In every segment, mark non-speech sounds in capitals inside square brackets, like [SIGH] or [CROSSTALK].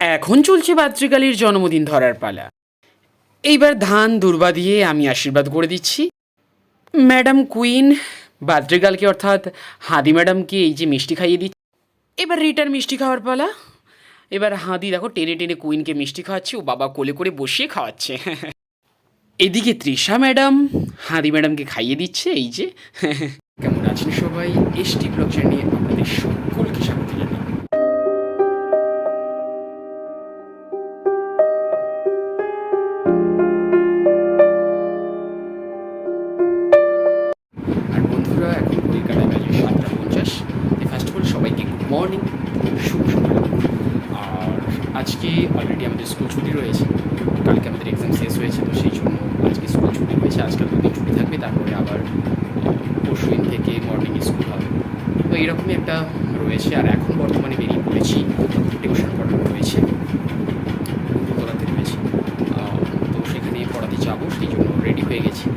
এখন চলছে বাদ্রিকালীর জন্মদিন ধরার পালা। এইবার ধান, দুর্বা দিয়ে আমি আশীর্বাদ করে দিচ্ছি। ম্যাডাম কুইন বাদ্রিকালকে অর্থাৎ হাদি ম্যাডামকে এই যে মিষ্টি খাইয়ে দিচ্ছি। এবার রিটার মিষ্টি খাওয়ার পালা। এবার হাদি দেখো, টেনে টেনে কুইনকে মিষ্টি খাওয়াচ্ছে, ও বাবা কোলে করে বসিয়ে খাওয়াচ্ছে। এদিকে তৃষা ম্যাডাম, হাদি ম্যাডামকে খাইয়ে দিচ্ছে, এই যে। কেমন আছেন সবাই? এসটি ব্লগ চ্যানেলে আপনাদের রয়েছে আর এখন বর্তমানে বেরিয়ে পড়েছি টিউশন পড়ানো রয়েছে। করাতে রয়েছে। তো সেখানে পড়াতে যাব সেই জন্য রেডি হয়ে গেছি।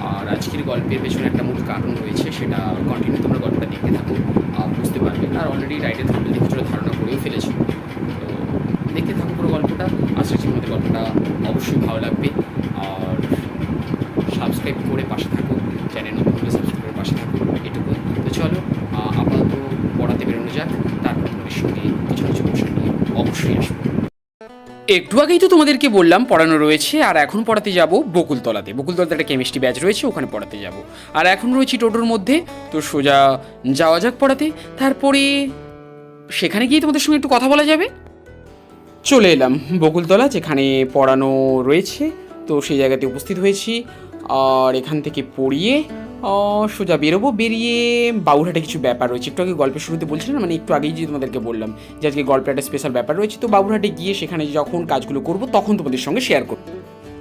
আর আজকের গল্পের পেছনে একটা মূল কারণ রয়েছে সেটা কন্টিনিউ তোমরা গল্পটা দেখতে থাকো। আহ, বুঝতে পারবে। আর অলরেডি রাইডের থাম্বেল দেখে কিছুটা ধারণা করেও ফেলেছি। তো দেখতে থাকো পুরো গল্পটা। আশা করছি তোমাদের গল্পটা অবশ্যই ভালো লাগবে। আর সাবস্ক্রাইব করে পাশে থাকো। চ্যানেল নতুন হলে সাবস্ক্রাইব করে পাশে থাকো। এটুকু তো চলো পড়াতে বেরোনো যাক তারপর সঙ্গে কিছু কিছু কোশ্চেন নিয়ে অবশ্যই আসব। একটু আগেই তো তোমাদেরকে বললাম, পড়ানো রয়েছে, আর এখন পড়াতে যাব বকুলতলাতে। বকুলতলাতে একটা কেমিস্ট্রি ব্যাচ রয়েছে, ওখানে পড়াতে যাব। আর এখন রয়েছি টোটোর মধ্যে, তো সোজা যাওয়া যাক পড়াতে। তারপরে সেখানে গিয়ে তোমাদের সঙ্গে একটু কথা বলা যাবে। চলে এলাম বকুলতলা, যেখানে পড়ানো রয়েছে, তো সেই জায়গাতে উপস্থিত হয়েছি। আর এখান থেকে পড়িয়ে সোজা বেরোবো, বেরিয়ে বাবুরহাটে কিছু ব্যাপার রয়েছে। একটু আগে গল্পের শুরুতে বলছিলাম মানে একটু আগেই যে তোমাদেরকে বললাম যে আজকে গল্পের একটা স্পেশাল ব্যাপার রয়েছে। তো বাবুরহাটে গিয়ে সেখানে যখন কাজগুলো করব, তখন তোমাদের সঙ্গে শেয়ার করব।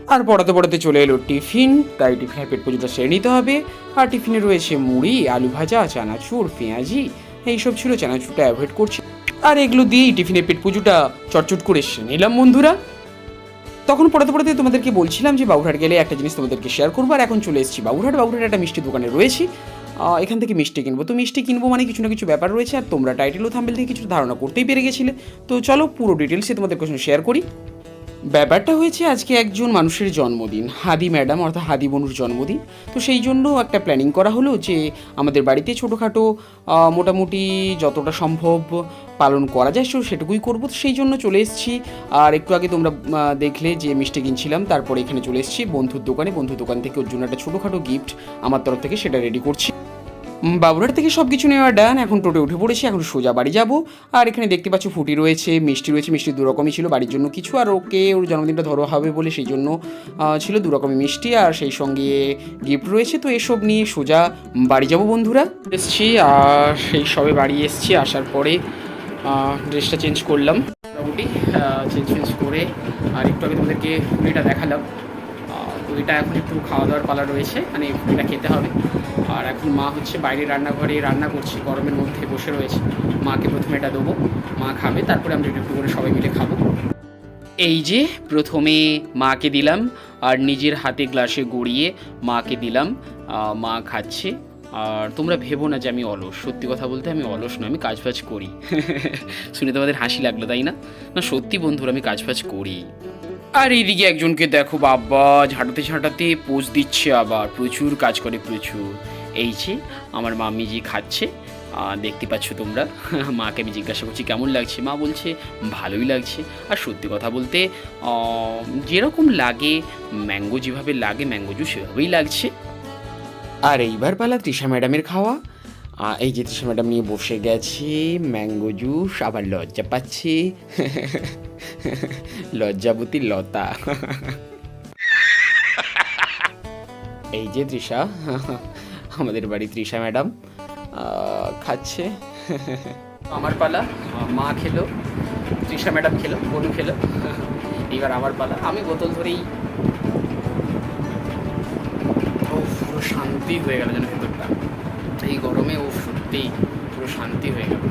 আর পড়াতে পড়াতে চলে এলো টিফিন, তাই টিফিনের পেট পর্যন্ত সেরে নিতে হবে। আর টিফিনে রয়েছে মুড়ি, আলু ভাজা, চানাচুর, পেঁয়াজি, এইসব ছিল, চানাচুরটা অ্যাভয়েড করছি। আর এগুলো দিয়েই টিফিনের পেট পুজোটা চটচট করে নিলাম, বন্ধুরা। তখন পড়াতে পড়াতে তোমাদেরকে বলছিলাম যে বাবুরহাট গেলে একটা জিনিস তোমাদেরকে শেয়ার করব, আর এখন চলে এসেছি বাবুরহাট বাবুরহাট একটা মিষ্টি দোকানে রয়েছি। এখান থেকে মিষ্টি কিনবো। তো মিষ্টি কিনবো মানে কিছু না কিছু ব্যাপার রয়েছে, আর তোমরা টাইটেল ও থাম্বেল থেকে কিছু ধারণা করতেই পেরে গেছিলে। তো চলো পুরো ডিটেলসে তোমাদের কোশ্চেন শেয়ার করি। ব্যাপারটা হয়েছে, আজকে একজন মানুষের জন্মদিন, হাদি ম্যাডাম অর্থাৎ হাদি বনুর জন্মদিন। তো সেই জন্য একটা প্ল্যানিং করা হলো যে, আমাদের বাড়িতে ছোটোখাটো মোটামুটি যতটা সম্ভব পালন করা যায়, সে- সেটুকুই করব। সেই জন্য চলে এসেছি। আর একটু আগে তোমরা দেখলে যে মিষ্টি কিনছিলাম, তারপরে এখানে চলে এসেছি। বন্ধুর দোকানে, বন্ধুর দোকান থেকে ওর জন্য একটা ছোটোখাটো গিফট আমার তরফ থেকে সেটা রেডি করছি। বাবুরহাট থেকে সব কিছু নেওয়া ডান এখন টোটো উঠে পড়েছি, এখন সোজা বাড়ি যাব। আর এখানে দেখতে পাচ্ছ ফুটি রয়েছে, মিষ্টি রয়েছে, মিষ্টি দু রকমই ছিল বাড়ির জন্য কিছু, আর ওকে ওর জন্মদিনটা ধরো হবে বলে সেই জন্য ছিল দু রকমের মিষ্টি, আর সেই সঙ্গে গিফট রয়েছে। তো এসব নিয়ে সোজা বাড়ি যাব বন্ধুরা। এসছি, আর সেই সবে বাড়ি এসছি, আসার পরে ড্রেসটা চেঞ্জ করলাম। মোটামুটি চেঞ্জ চেঞ্জ করে, আর একটু আগে তোমাদেরকে এটা দেখালাম। এটা এখন একটু খাওয়া দাওয়ার পালা রয়েছে মানে এটা খেতে হবে। আর এখন মা হচ্ছে বাইরে রান্নাঘরে রান্না করছে, গরমের মধ্যে বসে রয়েছে। মাকে প্রথমে এটা দেবো, মা খাবে, তারপরে আমরা একটু করে সবাই মিলে খাব। এই যে প্রথমে মাকে দিলাম, আর নিজের হাতে গ্লাসে গড়িয়ে মাকে দিলাম মা খাচ্ছে। আর তোমরা ভেবো না যে আমি অলস, সত্যি কথা বলতে আমি অলস নয়, আমি কাজবাজ করি। [LAUGHS] শুনে তোমাদের হাসি লাগল, তাই না? না, সত্যি বন্ধুরা, আমি কাজবাজ করি। আর এইদিকে একজনকে দেখো, বাবা, ঝাঁটাতে ঝাঁটাতে পোজ দিচ্ছে আবার। প্রচুর কাজ করে, প্রচুর। এই যে, আমার মামি যে খাচ্ছে দেখতে পাচ্ছ তোমরা। [LAUGHS] মাকে আমি জিজ্ঞাসা করছি, কেমন লাগছে? মা বলছে, ভালোই লাগছে। আর সত্যি কথা বলতে যেরকম লাগে, ম্যাঙ্গো যেভাবে লাগে ম্যাঙ্গো জুস সেভাবেই লাগছে। আর এইবার পালা তৃষা ম্যাডামের খাওয়া। এই যে তৃষা ম্যাডাম নিয়ে বসে গেছে ম্যাঙ্গো জুস আবার লজ্জা পাচ্ছে। [LAUGHS] লজ্জাবতী লতা। এই যে তৃষা, আমাদের বাড়ি তৃষা ম্যাডাম খাচ্ছে। আমার পালা, মা খেলো, তৃষা ম্যাডাম খেলো, বনু খেলো। এবার আমার পালা। আমি বোতল ধরেই ও, পুরো শান্তি হয়ে গেল যেন ভেতরটা। এই গরমে ও সত্যি পুরো শান্তি হয়ে গেল।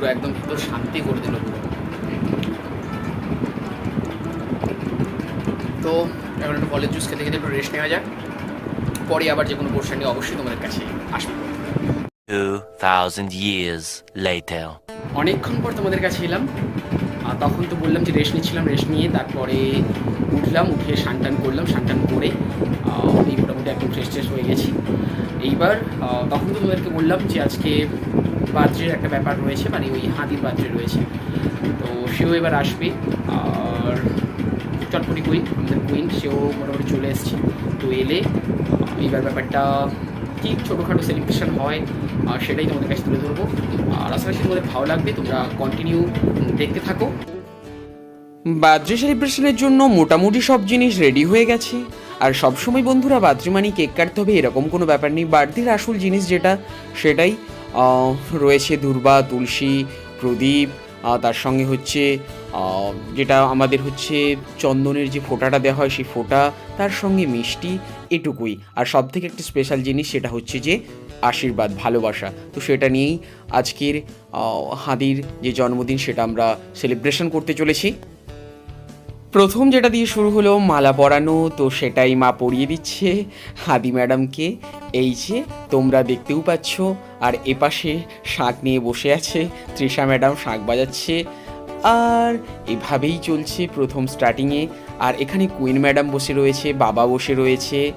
পুরো একদম পুরো শান্তি করে দিল পুরো। তো এখন একটু কলেজ জুস খেতে খেতে একটু রেস্ট নেওয়া যাক। পরে আবার যে কোনো কোশ্চেন নিয়ে অবশ্যই তোমাদের কাছে আসবে। 2,000 years later. অনেকক্ষণ পর তোমাদের কাছে এলাম। আর তখন তো বললাম যে রেস্ট নিচ্ছিলাম, রেস্ট নিয়ে তারপরে উঠলাম, উঠে টান করলাম টান করে এই মোটামুটি একদম ফ্রেশ ট্রেশ হয়ে গেছি। এইবার তখন তো তোমাদেরকে বললাম যে আজকে বাদ্রের একটা ব্যাপার রয়েছে মানে ওই হাতির বাদ্রে রয়েছে। তো সেও এবার আসবে, আর চটপটি কুইন আমাদের কুইন সেও মোটামুটি চলে এসছে। তো এলে এইবার ব্যাপারটা কি ছোটোখাটো সেলিব্রেশন হয় সেটাই তোমাদের কাছে তুলে ধরবো। আর আশা করছি তোমাদের ভালো লাগবে, তোমরা কন্টিনিউ দেখতে থাকো। বার্থডে সেলিব্রেশনের জন্য মোটামুটি সব জিনিস রেডি হয়ে গেছে। আর সবসময় বন্ধুরা বার্থডে মানে কেক কাটতে হবে, এরকম কোনো ব্যাপার নেই। বার্থডের আসল জিনিস যেটা, সেটাই রয়েছে দুর্বা, তুলসী, প্রদীপ তার সঙ্গে হচ্ছে যেটা আমাদের হচ্ছে চন্দনের যে ফোঁটাটা দেওয়া হয়, সেই ফোঁটা, তার সঙ্গে মিষ্টি এটুকুই। আর সব থেকে একটা স্পেশাল জিনিস সেটা হচ্ছে যে আশীর্বাদ, ভালোবাসা। তো সেটা নিয়েই আজকের হাদির যে জন্মদিন সেটা আমরা সেলিব্রেশন করতে চলেছি। প্রথম যেটা দিয়ে শুরু হলো মালা পরানো, তো সেটাই মা পরিয়ে দিচ্ছে হাদি ম্যাডামকে। এই যে তোমরা দেখতেও পাচ্ছ, আর এপাশে শাঁখ নিয়ে বসে আছে, তৃষা ম্যাডাম শাঁখ বাজাচ্ছে। আর এভাবেই চলছে প্রথম স্টার্টিংয়ে আর এখানে কুইন ম্যাডাম বসে রয়েছে, বাবা বসে রয়েছে।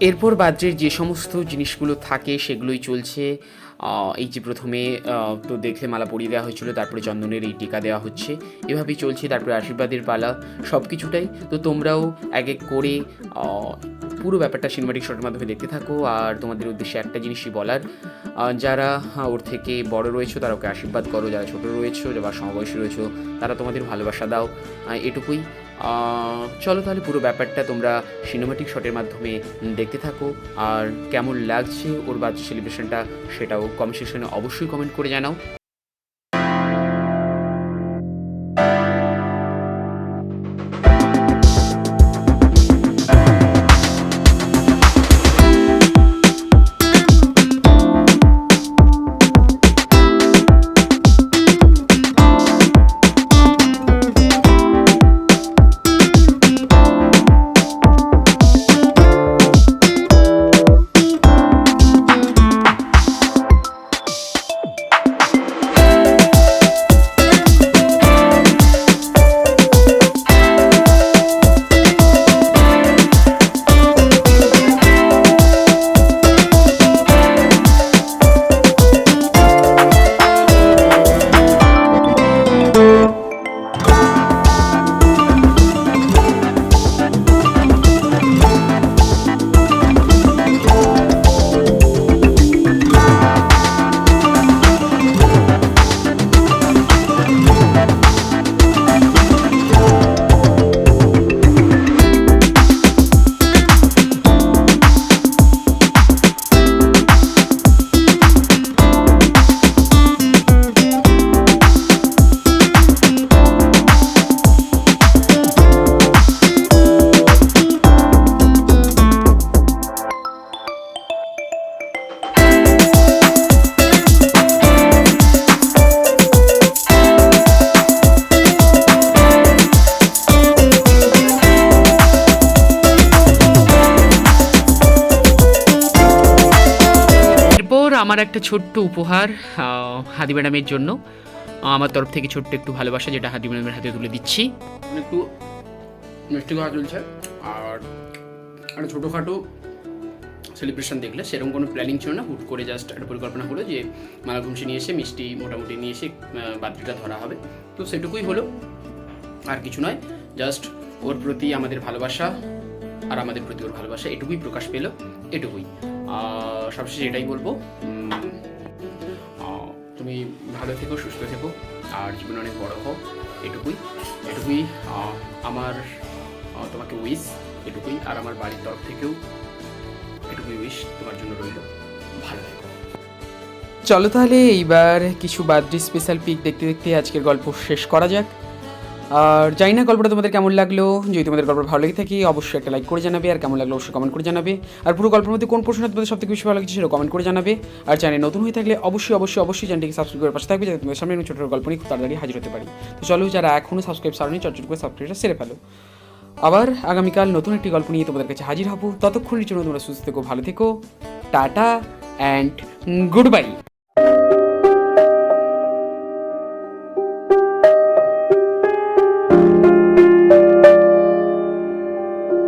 এরপর বাদ্রের যে সমস্ত জিনিসগুলো থাকে সেগুলোই চলছে। এই যে প্রথমে তো দেখলে মালা পরিয়ে দেওয়া হয়েছিল, তারপরে চন্দনের এই টিকা দেওয়া হচ্ছে। এভাবেই চলছে, তারপরে আশীর্বাদের পালা সব কিছুটাই তো তোমরাও এক এক করে পুরো ব্যাপারটা সিনেমাটিক শটের মাধ্যমে দেখতে থাকো। আর তোমাদের উদ্দেশ্যে একটা জিনিসই বলার যারা ওর থেকে বড় রয়েছে, তারা ওকে আশীর্বাদ করো। যারা ছোট রয়েছে বা সমবয়সী রয়েছে, তারা তোমাদের ভালোবাসা দাও। এটুকুই। চলো তাহলে পুরো ব্যাপারটা তোমরা সিনেমাটিক শটের মাধ্যমে দেখতে থাকো। আর কেমন লাগছে ওর বার্থডে সেলিব্রেশনটা সেটাও কমেন্ট সেকশনে অবশ্যই কমেন্ট করে জানাও। আমার একটা ছোট্ট উপহার হাদি ম্যাডামের জন্য। আমার তরফ থেকে ছোট্ট একটু ভালোবাসা, যেটা হাদি ম্যাডামের হাতে তুলে দিচ্ছি। একটু মিষ্টি খাওয়া চলছে। আর একটা ছোটোখাটো সেলিব্রেশন দেখলে সেরকম কোনো প্ল্যানিং ছিল না। হুট করে জাস্ট একটা পরিকল্পনা হলো যে মালা ঘুমসি নিয়ে এসে, মিষ্টি মোটামুটি নিয়ে এসে বাদ্রিটা ধরা হবে। তো সেটুকুই হলো। আর কিছু নয় জাস্ট ওর প্রতি আমাদের ভালোবাসা আর আমাদের প্রতি ওর ভালোবাসা এটুকুই প্রকাশ পেল, এটুকুই। সবশেষে এটাই বলব তুমি ভালো থেকো, সুস্থ থেকো, আর জীবনে অনেক বড় হোক এটুকুই। এটুকুই আমার তোমাকে উইশ এটুকুই, আর আমার বাড়ির তরফ থেকেও এটুকুই উইশ তোমার জন্য রইল। ভালো চলো তাহলে, এইবার কিছু বার্থডে স্পেশাল পিক দেখতে দেখতে আজকের গল্প শেষ করা যাক। আর জানি না গল্পটা তোমাদের কেমন লাগল। যদি তোমাদের গল্প ভালো লেগে থাকে, অবশ্যই একটা লাইক করে জানাবে, আর কেমন লাগল অবশ্যই কমেন্ট করে জানাবে। আর পুরো গল্পের মধ্যে কোন প্রশ্নটা তোমাদের সবথেকে বেশি ভালো লাগছে সেটা কমেন্ট করে জানাবে। আর চ্যানেল নতুন হয়ে থাকলে অবশ্যই অবশ্যই অবশ্যই চ্যানেলটিকে সাবস্ক্রাইব করে পাশে থাকবে, যাতে তোমাদের সামনে ছোটো ছোটো গল্প নিয়ে খুব তাড়াতাড়ি হাজির হতে পারি। তো চলো, যারা এখনও সাবস্ক্রাইব সারনি চটচট করে সাবস্ক্রাইবটা সেরে ফেলো। আবার আগামীকাল নতুন একটি গল্প নিয়ে তোমাদের কাছে হাজির হব। ততক্ষণের জন্য তোমরা সুস্থ থেকো, ভালো থেকো। Tata and good bye